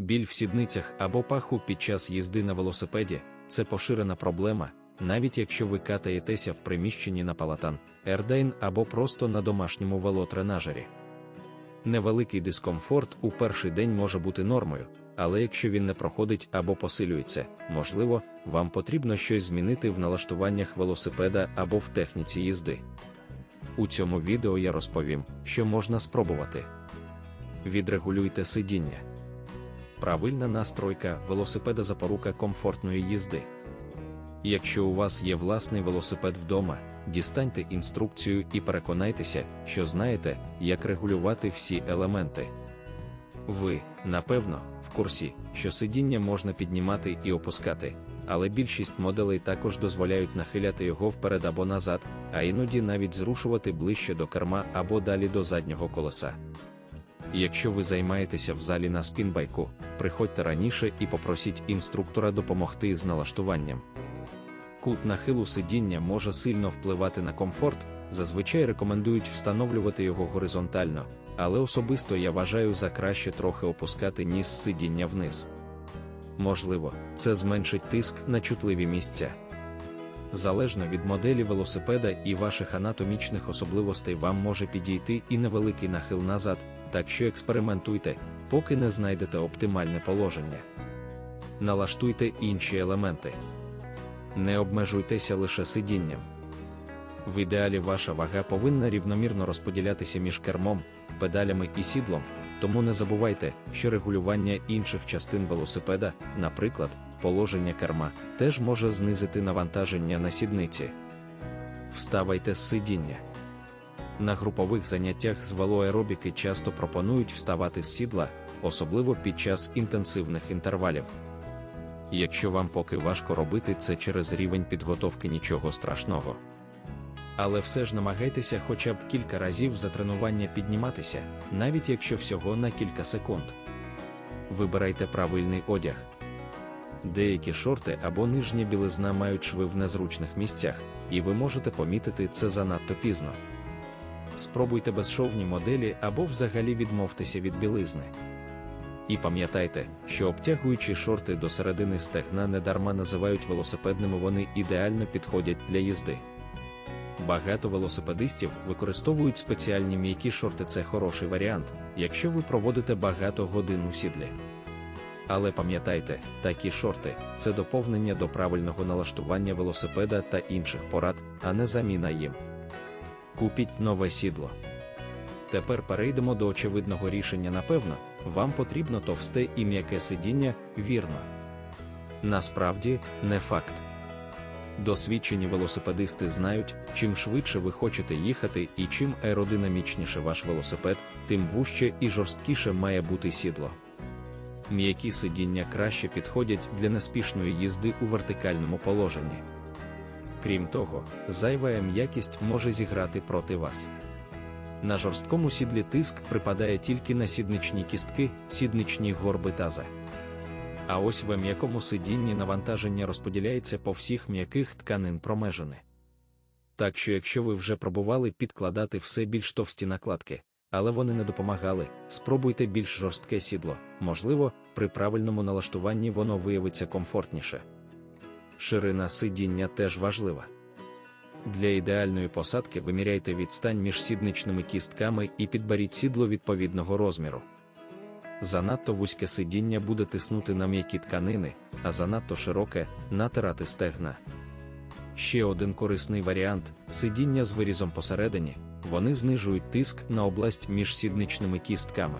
Біль в сідницях або паху під час їзди на велосипеді це поширена проблема, навіть якщо ви катаєтеся в приміщенні на палатан, ердейн або просто на домашньому велотренажері. Невеликий дискомфорт у перший день може бути нормою, але якщо він не проходить або посилюється, можливо, вам потрібно щось змінити в налаштуваннях велосипеда або в техніці їзди. У цьому відео я розповім, що можна спробувати. Відрегулюйте сидіння. Правильна настройка велосипеда запорука комфортної їзди. Якщо у вас є власний велосипед вдома, дістаньте інструкцію і переконайтеся, що знаєте, як регулювати всі елементи. Ви, напевно, в курсі, що сидіння можна піднімати і опускати, але більшість моделей також дозволяють нахиляти його вперед або назад, а іноді навіть зрушувати ближче до керма або далі до заднього колеса. Якщо ви займаєтеся в залі на спінбайку, приходьте раніше і попросіть інструктора допомогти з налаштуванням. Кут нахилу сидіння може сильно впливати на комфорт, зазвичай рекомендують встановлювати його горизонтально, але особисто я вважаю за краще трохи опускати ніс сидіння вниз. Можливо, це зменшить тиск на чутливі місця. Залежно від моделі велосипеда і ваших анатомічних особливостей вам може підійти і невеликий нахил назад, так що експериментуйте, поки не знайдете оптимальне положення. Налаштуйте інші елементи. Не обмежуйтеся лише сидінням. В ідеалі ваша вага повинна рівномірно розподілятися між кермом, педалями і сідлом, тому не забувайте, що регулювання інших частин велосипеда, наприклад, положення керма, теж може знизити навантаження на сідниці. Вставайте з сидіння. На групових заняттях з велоаеробіки часто пропонують вставати з сідла, особливо під час інтенсивних інтервалів. Якщо вам поки важко робити це через рівень підготовки нічого страшного. Але все ж намагайтеся хоча б кілька разів за тренування підніматися, навіть якщо всього на кілька секунд. Вибирайте правильний одяг. Деякі шорти або нижня білизна мають шви в незручних місцях, і ви можете помітити це занадто пізно. Спробуйте безшовні моделі або взагалі відмовтеся від білизни. І пам'ятайте, що обтягуючі шорти до середини стегна недарма називають велосипедними, вони ідеально підходять для їзди. Багато велосипедистів використовують спеціальні м'які шорти. Це хороший варіант, якщо ви проводите багато годин у сідлі. Але пам'ятайте, такі шорти це доповнення до правильного налаштування велосипеда та інших порад, а не заміна їм. Купіть нове сідло. Тепер перейдемо до очевидного рішення. Напевно, вам потрібно товсте і м'яке сидіння, вірно. Насправді, не факт. Досвідчені велосипедисти знають, чим швидше ви хочете їхати і чим аеродинамічніше ваш велосипед, тим вужче і жорсткіше має бути сідло. М'які сидіння краще підходять для неспішної їзди у вертикальному положенні. Крім того, зайва м'якість може зіграти проти вас. На жорсткому сідлі тиск припадає тільки на сідничні кістки, сідничні горби таза. А ось в м'якому сидінні навантаження розподіляється по всіх м'яких тканин промежини. Так що, якщо ви вже пробували підкладати все більш товсті накладки, але вони не допомагали, спробуйте більш жорстке сідло, можливо, при правильному налаштуванні воно виявиться комфортніше. Ширина сидіння теж важлива. Для ідеальної посадки виміряйте відстань між сідничними кістками і підберіть сідло відповідного розміру. Занадто вузьке сидіння буде тиснути на м'які тканини, а занадто широке натирати стегна. Ще один корисний варіант сидіння з вирізом посередині, вони знижують тиск на область між сідничними кістками.